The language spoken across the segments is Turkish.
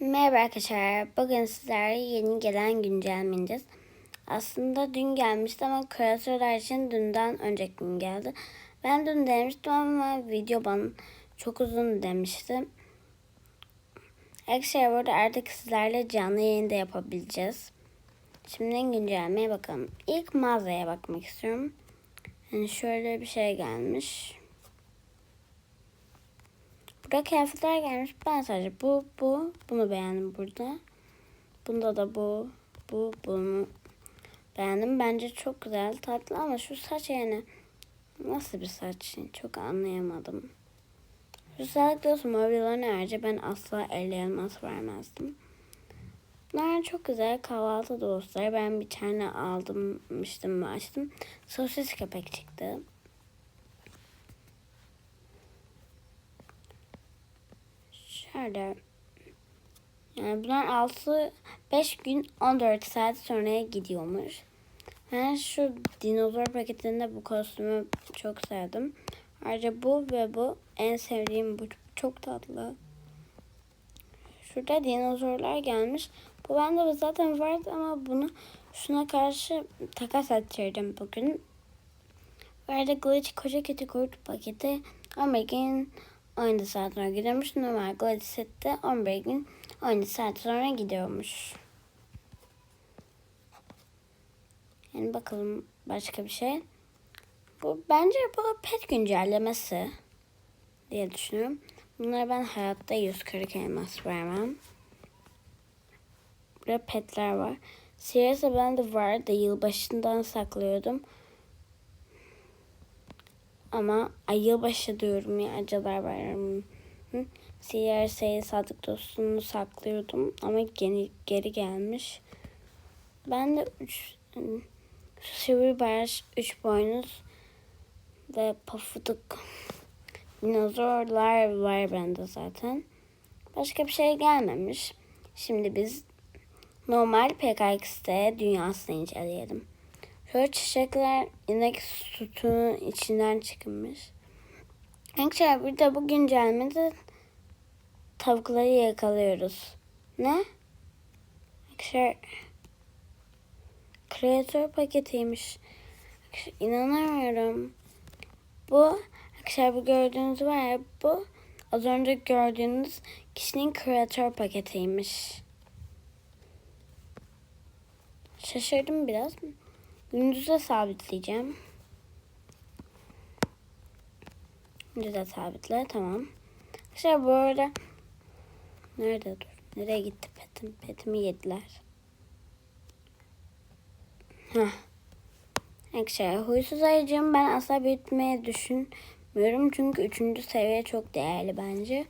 Merhaba arkadaşlar. Bugün sizlerle yeni gelen güncellemeyeceğiz. Aslında dün gelmişti ama kreatörler için dünden önceki gün geldi. Ben dün demiştim ama video bana çok uzun demiştim. Arkadaşlar burada artık sizlerle canlı yayında yapabileceğiz. Şimdi güncellemeye bakalım. İlk mağazaya bakmak istiyorum. Yani şöyle bir şey gelmiş. Burada kıyafetler gelmiş. Ben sadece bu, bu, bunu beğendim burada. Bunda da bu, bu, bunu beğendim. Bence çok güzel, tatlı ama şu saç yani nasıl bir saç? Çok anlayamadım. Dostu mobilyalarını ayrıca ben asla elle elmas vermezdim. Bunlar çok güzel kahvaltı dostları. Ben bir tane aldımmıştım ve açtım. Sosis köpek çıktı. Nerede? Yani bunlar 6 5 gün 14 saat sonra gidiyormuş. Ben şu dinozor paketinde bu kostümü çok sevdim. Ayrıca bu ve bu en sevdiğim bu. Çok tatlı. Şurada dinozorlar gelmiş. Bu bende zaten vardı ama bunu şuna karşı takas ettirdim bugün. Ayrıca Glitch koca kötü kurt paketi Amerika'nın 17 saat sonra gidiyormuş. Normal Golisette 11 gün 17 saat sonra gidiyormuş. Yani bakalım başka bir şey. Bu bence bu pet güncellemesi diye düşünüyorum. Bunlara ben hayatta 140 elmas vermem. Burada petler var. Sirius'a ben de vardı. Yılbaşından saklıyordum. Ama ay yılbaşı diyorum ya acılar bayramı. CRS'yi sadık dostunu saklıyordum ama geri, geri gelmiş. Ben de 3 sivri barış 3 boynuz ve pafuduk dinozorlar var bende zaten. Başka bir şey gelmemiş. Şimdi biz normal PKX'de dünyasını inceleyelim. Şöyle çiçekler inek sütünün içinden çıkmış. Arkadaşlar bir de bu güncellemede tavukları yakalıyoruz. Ne? Arkadaşlar kreatör paketiymiş. İnanamıyorum. Bu arkadaşlar bu gördüğünüz var ya bu az önce gördüğünüz kişinin kreatör paketiymiş. Şaşırdım biraz. Gündüz'e sabitleyeceğim. Gündüz'e sabitle. Tamam. Arkadaşlar bu arada nerede dur? Nereye gitti petim? Petimi yediler. Heh. Arkadaşlar huysuz ayıcığım ben asla büyütmeye düşünmüyorum. Çünkü üçüncü seviye çok değerli bence.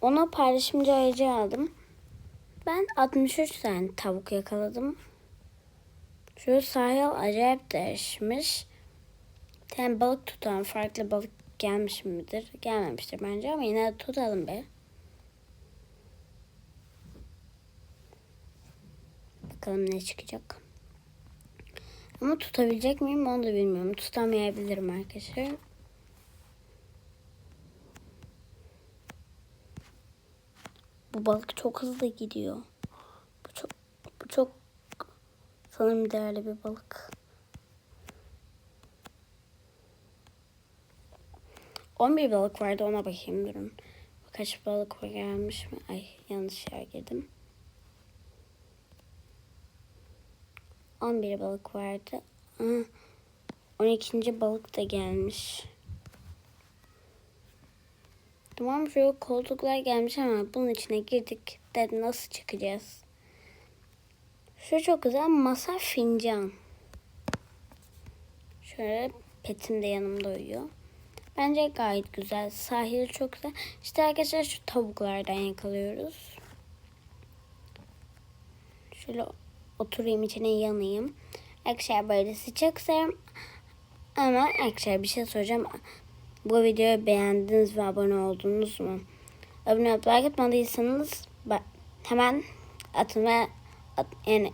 Ona paylaşımcı ayıcı aldım. Ben 63 tane tavuk yakaladım. Şu sahil acayip değişmiş. Tane balık tutan farklı balık gelmiş midir? Gelmemiştir bence ama yine de tutalım be. Bakalım ne çıkacak. Ama tutabilecek miyim onu da bilmiyorum. Tutamayabilirim arkadaşlar. Bu balık çok hızlı gidiyor. Bu çok bu çok sanırım değerli bir balık. 11 balık vardı ona bakayım durun. Kaç balık var gelmiş mi? Ay yanlış yer girdim. 11 balık vardı. Aha, 12. balık da gelmiş. Tamam şu koltuklar gelmiş ama bunun içine girdik. Dedi nasıl çıkacağız? Şu çok güzel masa fincan. Şöyle petim de yanımda uyuyor. Bence gayet güzel. Sahil çok güzel. İşte arkadaşlar şu tavuklardan yakalıyoruz. Şöyle oturayım içine yanayım. Arkadaşlar böylesi çok severim. Ama arkadaşlar bir şey soracağım. Bu videoyu beğendiniz ve abone oldunuz mu? Abone olup like atmadıysanız hemen atın ve at, yani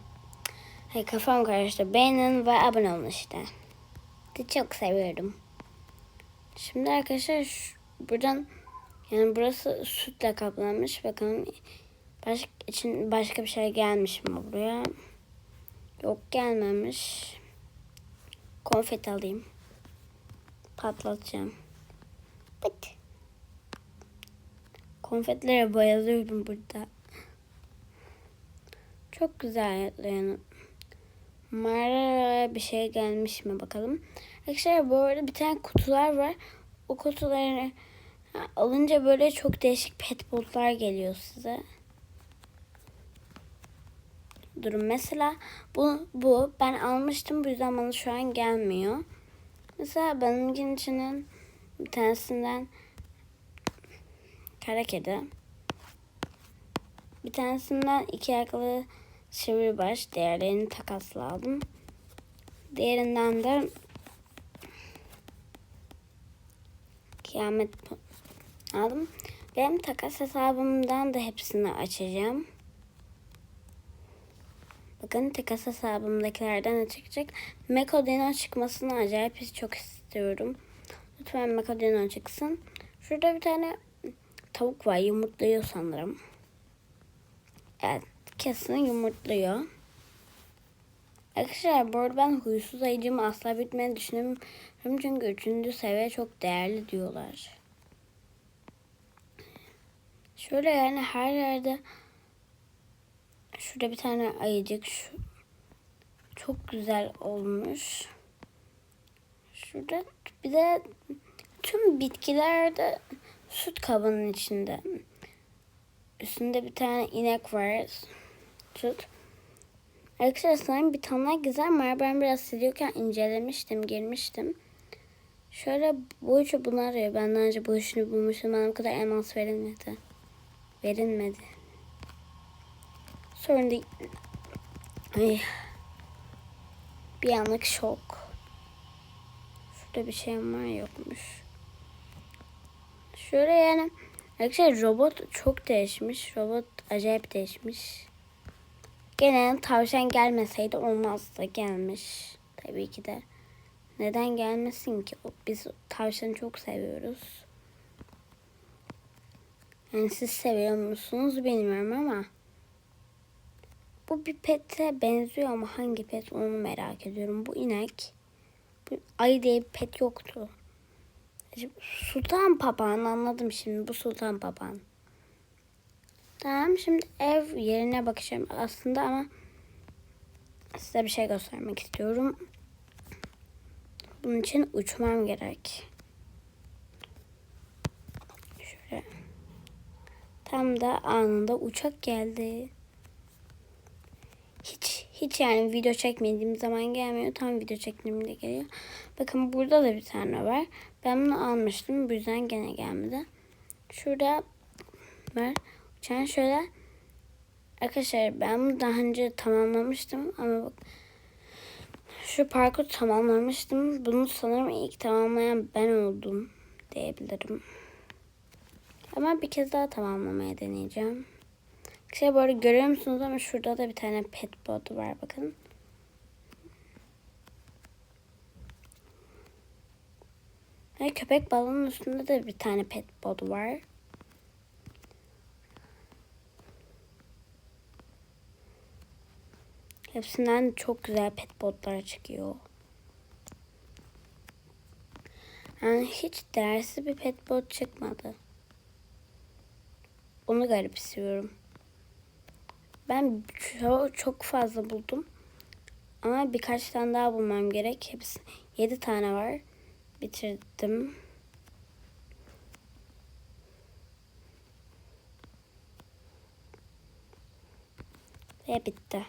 hey, kafam karıştı. Beğenin ve abone olun işte. Çok seviyorum. Şimdi arkadaşlar şu, buradan Yani burası sütle kaplanmış. Bakalım başka, için başka bir şey gelmiş mi buraya? Yok gelmemiş. Konfet alayım. Patlatacağım. Pıt. Konfetlere bayılıyorum burada. Çok güzel yani. Mağaraya bir şey gelmiş mi bakalım. Arkadaşlar bu arada bir tane kutular var. O kutuları alınca böyle çok değişik pet botlar geliyor size. Durun mesela bu bu ben almıştım bu yüzden bana şu an gelmiyor. Mesela benimkinin içinin bir tanesinden kara kedi. Bir tanesinden iki ayaklı sivribaş diğerlerini takasladım. Diğerinden de kıyamet aldım. Benim takas hesabımdan da hepsini açacağım. Bakın takas hesabımdakilerden çıkacak? Mekodino çıkmasını acayip çok istiyorum. Lütfen Mekodino çıksın. Şurada bir tane tavuk var. Yumurtluyor sanırım. Evet. Kesin yumurtluyor. Arkadaşlar bu arada ben huysuz ayıcımı asla bitmeni düşünüyorum. Çünkü üçüncü seviye çok değerli diyorlar. Şöyle yani her yerde şurada bir tane ayıcık şu çok güzel olmuş. Şurada bir de tüm bitkilerde süt kabının içinde. Üstünde bir tane inek var. Süt. Arkadaşlar bir tane güzel var. Ben biraz siliyorken incelemiştim, girmiştim. Şöyle bu üçü bunu arıyor. Benden önce üçünü bulmuştum. Bana bu kadar elmas verilmedi. Verilmedi. Sorun değil. Ay. Bir anlık şok. Şurada bir şey var yokmuş. Şöyle yani arkadaşlar robot çok değişmiş. Robot acayip değişmiş. Gene tavşan gelmeseydi olmazdı. Gelmiş. Tabii ki de. Neden gelmesin ki? Biz tavşanı çok seviyoruz. Yani siz seviyor musunuz bilmiyorum ama. Bu bir pete benziyor ama hangi pet onu merak ediyorum. Bu inek. Ayı diye bir pet yoktu. Sultan papağan anladım şimdi. Bu sultan papağan. Tamam şimdi ev yerine bakacağım aslında ama size bir şey göstermek istiyorum. Bunun için uçmam gerek. Şöyle. Tam da anında uçak geldi. Hiç yani video çekmediğim zaman gelmiyor. Tam video çektiğimde geliyor. Bakın burada da bir tane var. Ben bunu almıştım. Bu yüzden gene gelmedi. Şurada var. Uçan şöyle Arkadaşlar ben bunu daha önce tamamlamıştım ama bak şu parkur tamamlamıştım. Bunu sanırım ilk tamamlayan ben oldum diyebilirim. Ama bir kez daha tamamlamaya deneyeceğim. Şey bu arada görüyor musunuz ama şurada da bir tane pet bot var bakın. Ve köpek balonun üstünde de bir tane pet bot var. Hepsinden çok güzel pet botlar çıkıyor. Yani hiç dersi bir pet bot çıkmadı. Onu garipsiyorum. Ben çok, çok fazla buldum. Ama birkaç tane daha bulmam gerek. Hepsi 7 tane var. Bitirdim. Ve bitti.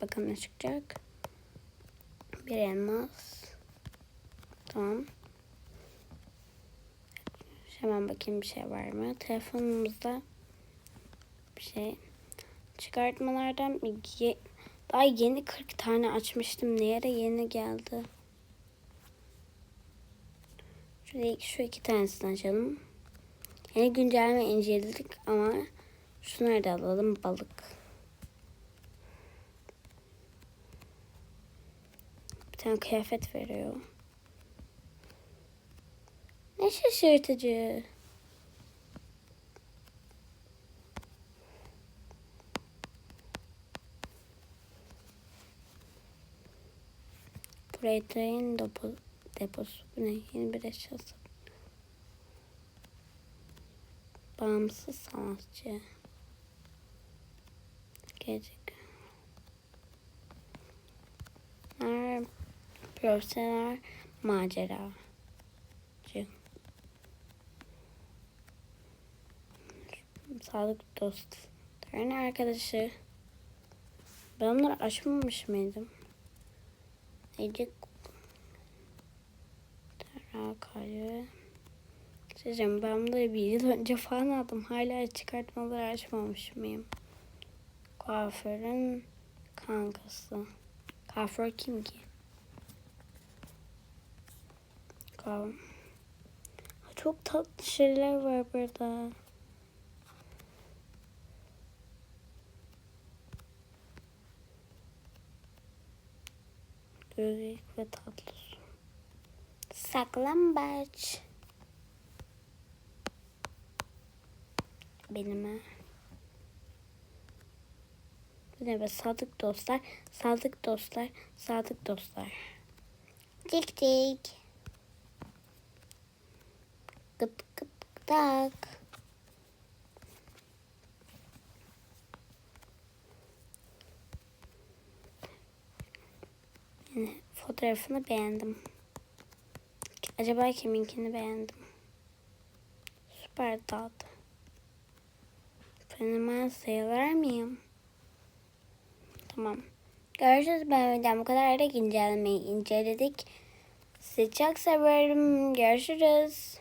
Bakın ne çıkacak. Bir elmas. Tamam. Hemen bakayım bir şey var mı? Telefonumuzda bir şey. Çıkartmalardan ye daha yeni 40 tane açmıştım. Neye de yeni geldi. Şöyle şu iki tanesini açalım. Yeni güncelleme inceledik ama şunları da alalım. Balık. tane kıyafet veriyor. Ne şaşırtıcı. Burayı train depo, deposu. Bu ne? Yeni bir eşyası. Bağımsız sanatçı. Gelecek. Profesyonel maceracı. Sağlık dostların arkadaşı. Ben onları açmamış mıydım? Neydi? Terakayı. Sizce ben bunları bir yıl önce falan aldım. Hala çıkartmaları açmamış mıyım? Kuaförün kankası. Kuaför kim ki? Kuaför. Çok tatlı şeyler var burada. Büyük ve tatlı. Saklambaç. Benim ne be sadık dostlar, sadık dostlar, sadık dostlar. Tik tik. Gıt gıt tak. Yani fotoğrafını beğendim. Acaba kiminkini beğendim? Süper tat. Fenomen sayılır mıyım? Tamam. Görüşürüz ben videom bu kadar da incelemeyi inceledik. Sizi çok seviyorum. Görüşürüz.